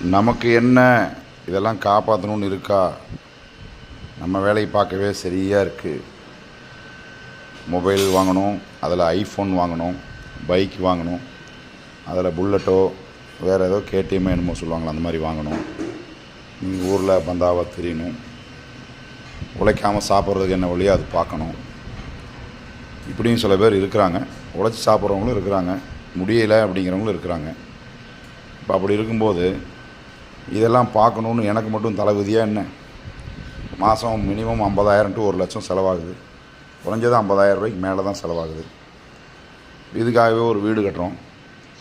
நமக்கு என்ன? இதெல்லாம் காப்பாற்றணும்னு இருக்கா? நம்ம வேலையை பார்க்கவே சரியாக இருக்குது மொபைல் வாங்கணும் அதில் ஐஃபோன் வாங்கணும் பைக் வாங்கணும் அதில் புல்லட்டோ வேறு ஏதோ கேடிஎம் என்னமோ சொல்லுவாங்களா அந்த மாதிரி வாங்கணும். நீங்கள் ஊரில் பந்தாவாக தெரியணும் உழைக்காமல் சாப்பிட்றதுக்கு என்ன வழியோ அது பார்க்கணும். இப்படியும் சில பேர் இருக்கிறாங்க. உழைச்சி சாப்பிட்றவங்களும் இருக்கிறாங்க. முடியலை அப்படிங்கிறவங்களும் இருக்கிறாங்க. இப்போ அப்படி இருக்கும்போது இதெல்லாம் பார்க்கணுன்னு எனக்கு மட்டும் தளபதியாக என்ன? மாதம் மினிமம் ஐம்பதாயிரம் டு ஒரு லட்சம் செலவாகுது. குறைஞ்சது ஐம்பதாயிரம் ரூபாய்க்கு மேலே தான் செலவாகுது. இதுக்காகவே ஒரு வீடு கட்டுறோம்.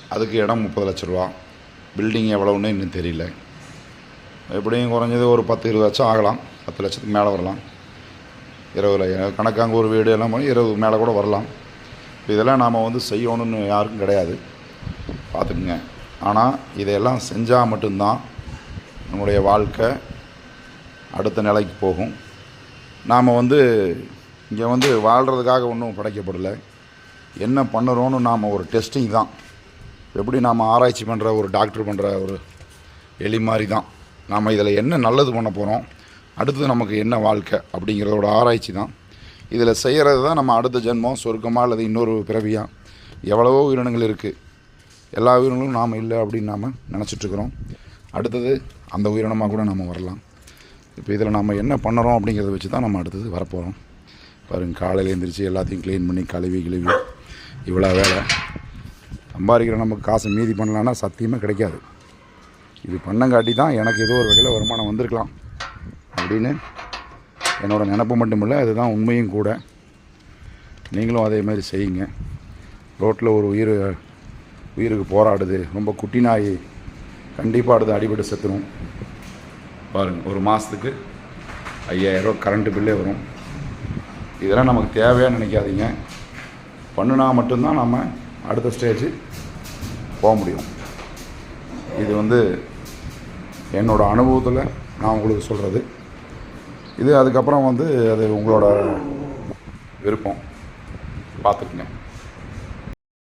அதுக்கு இடம் முப்பது லட்ச ரூபா. பில்டிங் எவ்வளோன்னு இன்னும் தெரியல. எப்படியும் குறைஞ்சது ஒரு பத்து இருபது லட்சம் ஆகலாம். பத்து லட்சத்துக்கு மேலே வரலாம். இருபது ல- கணக்காங்க ஒரு வீடு எல்லாம் பண்ணி இருபது மேலே கூட வரலாம். இதெல்லாம் நாம் வந்து செய்யணும்னு யாருக்கும் கிடையாது. பார்த்துக்குங்க. ஆனால் இதையெல்லாம் செஞ்சால் மட்டும்தான் நம்முடைய வாழ்க்கை அடுத்த நிலைக்கு போகும். நாம் வந்து இங்கே வந்து வாழ்கிறதுக்காக ஒன்றும் படைக்கப்படலை. என்ன பண்ணுறோன்னு நாம் ஒரு டெஸ்டிங் தான். எப்படி நாம் ஆராய்ச்சி பண்ணுற ஒரு டாக்டர் பண்ணுற ஒரு எலி மாதிரி தான். நாம் இதில் என்ன நல்லது பண்ண போகிறோம் அடுத்தது நமக்கு என்ன வாழ்க்கை அப்படிங்கிறதோட ஆராய்ச்சி தான். இதில் செய்கிறது தான் நம்ம அடுத்த ஜென்மம் சொர்க்கமாக அல்லது இன்னொரு பிறவியாக எவ்வளவோ உயிரினங்கள் இருக்குது எல்லா உயிரினங்களும் நாம் இல்லை அப்படின்னு நாம் நினச்சிட்ருக்குறோம் அடுத்தது அந்த உயிரினமாக கூட நம்ம வரலாம். இப்போ இதில் நம்ம என்ன பண்ணுறோம் அப்படிங்கிறத வச்சு தான் நம்ம அடுத்தது வரப்போகிறோம் பாருங்க காலையில் எழுந்திரிச்சு எல்லாத்தையும் க்ளீன் பண்ணி கழுவி கிழுவி. இவ்வளோ வேலை. சம்பாதிக்கிற நமக்கு காசை மீதி பண்ணலான்னா சத்தியமாக கிடைக்காது. இது பண்ணங்காட்டி தான் எனக்கு ஏதோ ஒரு வகையில் வருமானம் வந்திருக்கலாம். அப்படின்னு என்னோடய நினப்பு மட்டும் இல்லை அதுதான் உண்மையும் கூட. நீங்களும் அதே மாதிரி செய்யுங்க. ரோட்டில் ஒரு உயிர் உயிருக்கு போராடுது. ரொம்ப குட்டி நாய் கண்டிப்பாக அடுத்து அடிபட்டு செத்துரும். பாருங்கள் ஒரு மாதத்துக்கு ஐயாயிரரூவா கரண்ட்டு பில்லே வரும். இதெல்லாம் நமக்கு தேவையான்னு நினைக்காதீங்க. பண்ணுனா மட்டும்தான் நம்ம அடுத்த ஸ்டேஜ் போக முடியும். இது வந்து என்னோடய அனுபவத்தில் நான் உங்களுக்கு சொல்கிறது இது அதுக்கப்புறம் வந்து அது உங்களோட விருப்பம். பார்த்துக்குங்க.